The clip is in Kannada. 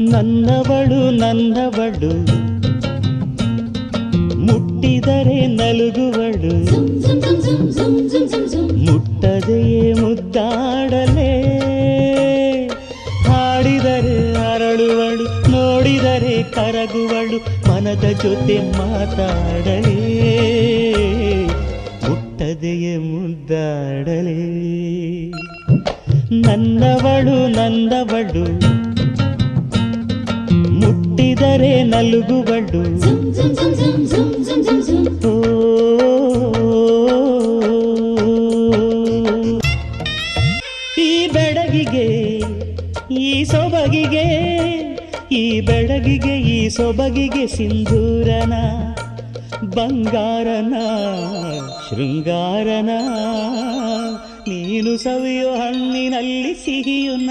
ನನ್ನವಳು ನನ್ನವಳು. ಮುಟ್ಟಿದರೆ ನಲುಗುವಳು. ಮುಟ್ಟದೆಯೇ ಮುದ್ದಾಡಲೇ. ಹಾಡಿದರೆ ಅರಳುವಳು, ನೋಡಿದರೆ ಕರಗುವಳು, ಮನದ ಜೊತೆ ಮಾತಾಡಲೇ. ಮುಟ್ಟದೆಯೇ ಮುದ್ದಾಡಲೇ. ನನ್ನವಳು ನನ್ನವಳು. ಮುಟ್ಟಿದರೆ ನಲುಗುವಳು ಈ ಬೆಡಗಿಗೆ, ಈ ಸೊಬಗಿಗೆ, ಈ ಬೆಡಗಿಗೆ, ಈ ಸೊಬಗಿಗೆ ಸಿಂಧೂರನ, ಬಂಗಾರನ, ಶೃಂಗಾರನ, ನೀನು ಸವಿಯೋ ಹಣ್ಣಿನಲ್ಲಿ ಸಿಹಿಯುನ